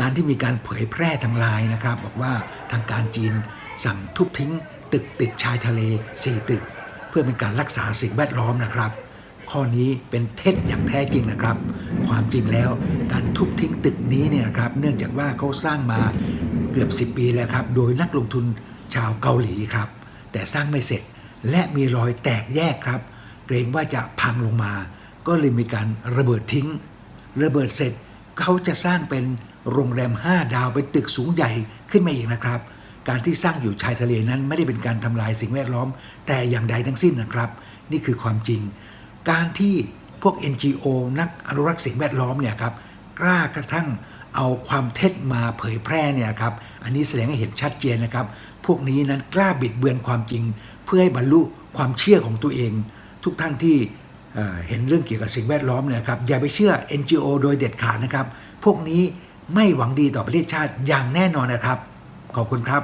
การที่มีการเผยแพร่ทางไลน์นะครับ บอกว่าทางการจีนสั่งทุบทิ้ง ตึกติดชายทะเล 4 ตึก เพื่อเป็นการรักษาสิ่งแวดล้อมนะครับ ข้อนี้เป็นเท็จอย่างแท้จริงนะครับ ความจริงแล้วการทุบทิ้งตึกนี้เนี่ยนะครับเนื่องจากว่าเขาสร้างมาเกือบ 10 ปีแล้วครับ โดยนักลงทุนชาวเกาหลีครับ แต่สร้างไม่เสร็จและมีรอยแตกแยกครับ เกรงว่าจะพังลงมา ก็เลยมีการระเบิดทิ้ง ระเบิดเสร็จ เขาจะสร้างเป็นโรงแรม 5 ดาวเป็นตึกสูงใหญ่ขึ้นมาอีกนะครับ การที่สร้างอยู่ชายทะเลนั้นไม่ได้เป็นการทำลายสิ่งแวดล้อม แต่อย่างใดทั้งสิ้นนะครับ นี่คือความจริง การที่พวก NGO นักอนุรักษ์สิ่งแวดล้อมเนี่ยครับกล้ากระทั่งเอาความเท็จมาเผยแพร่เนี่ยครับ อันนี้แสดงให้เห็นชัดเจนนะครับ พวกนี้นั้นกล้าบิดเบือนความจริง เพื่อให้บรรลุความเชื่อของตัวเอง ทุกท่านที่ เห็นเรื่องเกี่ยวกับสิ่งแวดล้อมเนี่ยครับอย่าไปเชื่อ NGO โดยเด็ดขาดนะครับ พวกนี้ไม่หวังดีต่อประเทศชาติอย่างแน่นอนนะครับ ขอบคุณครับ